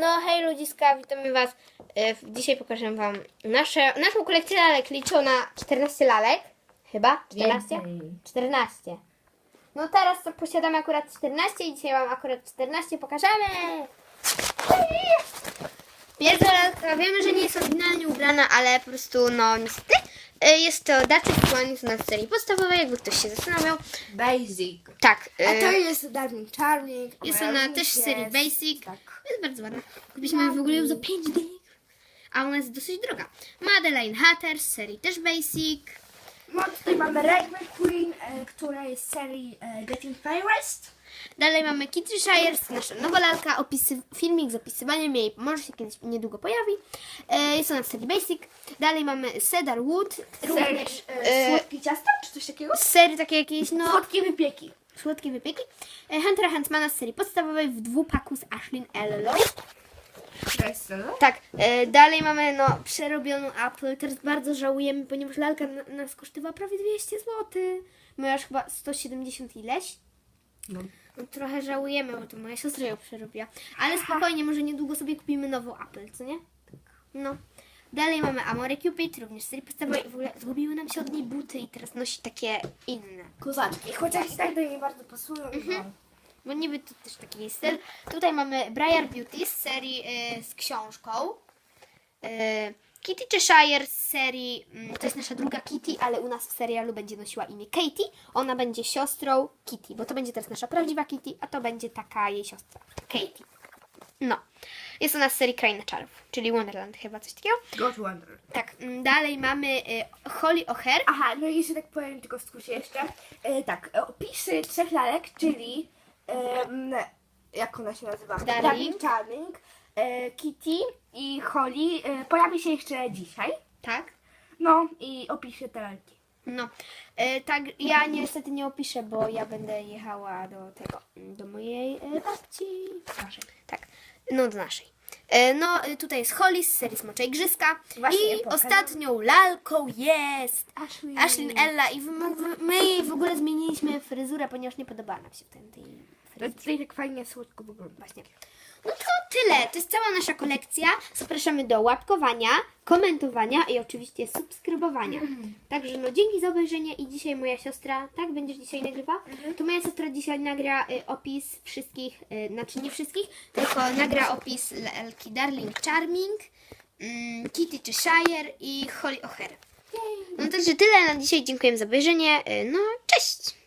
No hej ludziska, witamy was. E, Dzisiaj pokażę wam nasze, naszą kolekcję lalek. Liczą na 14 lalek. Chyba? 14? Więcej. 14. No teraz to posiadamy akurat 14 i dzisiaj wam akurat 14 pokażemy. Pierwsza lalka, wiemy, że nie jest oryginalnie ubrana, ale po prostu, no niestety. E, Jest to One, jest na serii podstawowej, jakby ktoś się zastanawiał. Basic. Tak. A e, to jest Darwin Charming. Jest ona też z serii. Basic. Tak. Jest bardzo ładna. Kupiliśmy w ogóle ją za 5 dych. A ona jest dosyć droga. Madeline Hatter z serii też Basic. No tutaj mamy Rainbow Queen, e, która jest z serii e, Getting Fairest. Dalej mamy Kitty Shires, nasza nowa lalka. Opisy, filmik z opisywaniem jej może się kiedyś niedługo pojawi. E, jest ona z serii Basic. Dalej mamy Cedar Wood. Również e, e, Słodkie ciasto, czy coś takiego? z serii takiej jakiejś, no, Słodkie wypieki. słodkie wypieki. E, Huntera Huntsmana z serii podstawowej w dwupaku z Ashlyn Ello. No? Tak, e, dalej mamy no przerobioną Apple. Teraz bardzo żałujemy, ponieważ lalka na, nas kosztowała prawie 200 zł. My już chyba 170 ileś. No. No, trochę żałujemy, bo to moja siostra ją przerobiła. Ale spokojnie, może niedługo sobie kupimy nową Apple, co nie? No. Dalej mamy Amore Cupid, również serii podstawowej. W ogóle zgubiły nam się od niej buty i teraz nosi takie inne. Kozaczki. Chociaż i tak do niej bardzo pasują. Mhm. Bo niby to też taki jest styl. Tutaj mamy Briar Beauty z serii y, z książką. Y, Kitty Cheshire z serii, mm, to jest nasza druga Kitty, ale u nas w serialu będzie nosiła imię Katie. Ona będzie siostrą Kitty, bo to będzie teraz nasza prawdziwa Kitty, a to będzie taka jej siostra, Katie. No. Jest ona z serii Kraina Czarów, czyli Wonderland chyba, coś takiego. God Wonder. Tak, mm, dalej mamy y, Holly O'Hare. Aha, no i jeszcze tak powiem tylko w skrócie jeszcze. E, tak, opisy trzech lalek, czyli em, jak ona się nazywa? Darling. Charming, e, Kitty i Holly e, pojawi się jeszcze dzisiaj. Tak. No i opiszę te lalki. No, e, tak, ja niestety nie opiszę, bo ja będę jechała do tego, do mojej e, babci. Naszej. Tak, no do naszej. E, no, e, tutaj jest Holly z serii Smocze Igrzyska Właśnie i pokażę. ostatnią lalką jest. Ashlyn Ella i wy, my, my jej w ogóle zmieniliśmy fryzurę, ponieważ nie podobała nam się ten, tej fryzurze. Tutaj tak fajnie słodko wygląda. Właśnie. No to tyle. To jest cała nasza kolekcja. Zapraszamy do łapkowania, komentowania i oczywiście subskrybowania. Także no dzięki za obejrzenie i dzisiaj moja siostra, tak będziesz dzisiaj nagrywa? To moja siostra dzisiaj nagra y, opis wszystkich, y, znaczy nie wszystkich, tylko nagra opis lalki Darling Charming, mm, Kitty Cheshire i Holly O'Hare. No także tyle na dzisiaj. Dziękuję za obejrzenie. Y, No cześć!